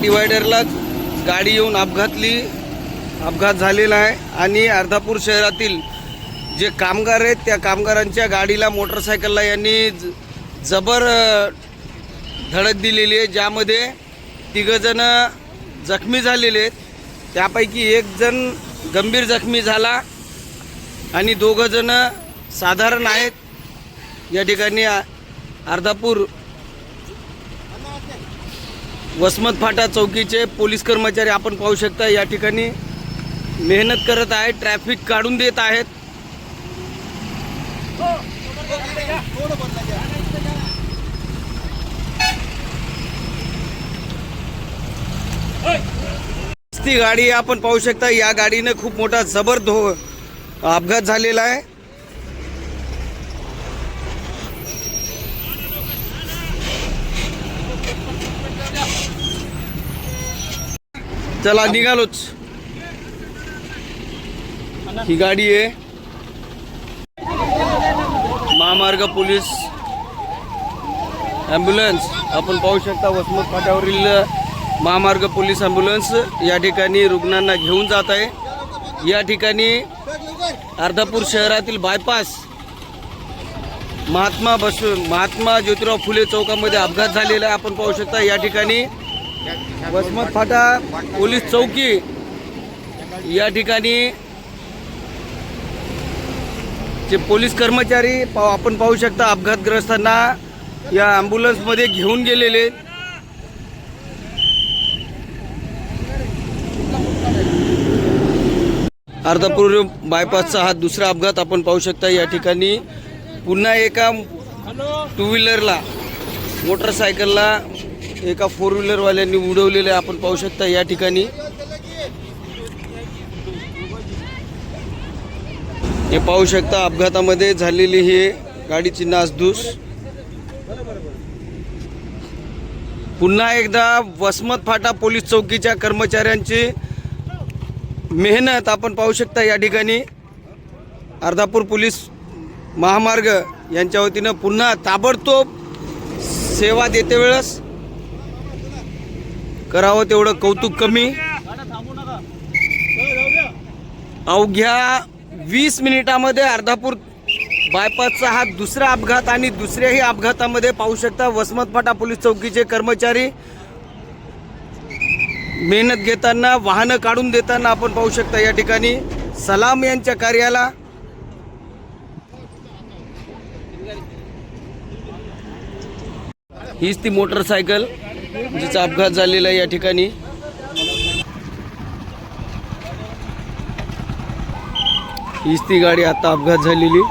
डिवायडरलाच गाडी येऊन अपघातली अपघात झालेला आहे. आणि अर्धापूर शहरातील जे कामगार आहेत त्या कामगारांच्या गाडीला मोटरसायकलला यांनी ज- जबर धडक दिलेली आहे. ज्यामध्ये तिघंजणं जखमी झालेले आहेत. त्यापैकी एक जण गंभीर जखमी झाला आणि दोघंजणं साधारण आहेत. या ठिकाणी अर्धापूर वसमत फाटा चौकीचे पोलीस कर्मचारी आपण पाहू शकता या ठिकाणी मेहनत करत आहे ट्रॅफिक काढून देत आहेत. ती गाडी आपण पाहू शकता या गाडीनं खूप मोठा जबर धो अपघात झालेला आहे. चला निघालोच. ही गाडी आहे. महामार्ग पोलीस ॲम्ब्युलन्स. आपण पाहू शकता वसमत फाट्यावरील महामार्ग पोलीस ॲम्ब्युलन्स या ठिकाणी रुग्णांना घेऊन जात आहे. या ठिकाणी अर्धापूर शहरातील बायपास महात्मा बस महात्मा ज्योतिराव फुले चौकामध्ये अपघात झालेला आहे. आपण पाहू शकता या ठिकाणी वसमत फाटा पोलीस चौकी या ठिकाणी जे पोलीस कर्मचारी पाव आपण पाहू शकता अपघातग्रस्तांना या ॲम्ब्युलन्समध्ये घेऊन गेलेले. अर्धापूर बायपासचा हा दुसरा अपघात आपण पाहू शकता या ठिकाणी. पुन्हा एका टू व्हीलरला मोटरसायकलला एका फोर व्हीलरवाल्यांनी उडवलेले आपण पाहू शकता या ठिकाणी. हे पाहू शकता अपघातामध्ये झालेली ही गाडीची नासधूस. पुन्हा एकदा वसमत फाटा पोलीस चौकीच्या कर्मचाऱ्यांची मेहनत आपण पाहू शकता या ठिकाणी. अर्धापूर पोलीस महामार्ग यांच्या वतीनं पुन्हा ताबडतोब सेवा देते वेळेस करावं तेवढं कौतुक कमी. अवघ्या वीस मिनिटामध्ये अर्धापूर बायपासचा हा दुसरा अपघात आणि दुसऱ्याही अपघातामध्ये पाहू शकता वसमत फाटा पोलीस चौकीचे कर्मचारी. मेहनत घेताना वाहनं काढून देताना आपण पाहू शकता या ठिकाणी सलाम यांच्या कार्याला. हीच ती मोटरसायकल. म्हणजे जिचा अपघात झालेला आहे या ठिकाणी. हीच ती गाडी आता अपघात झालेली.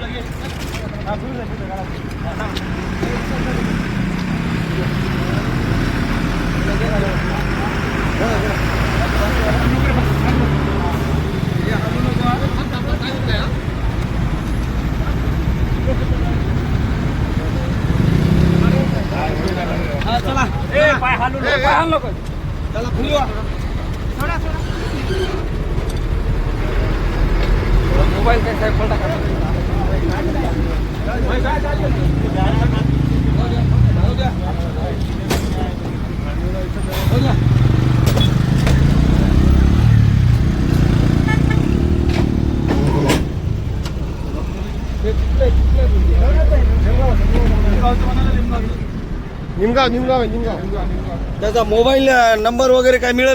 लगेच ए, पाय हालू नको, पाय हालू नको. मोबाईल काय साहेब पलटा करा. निमगाव निमगाव निमगाव त्याचा मोबाईल नंबर वगैरे काय मिळेल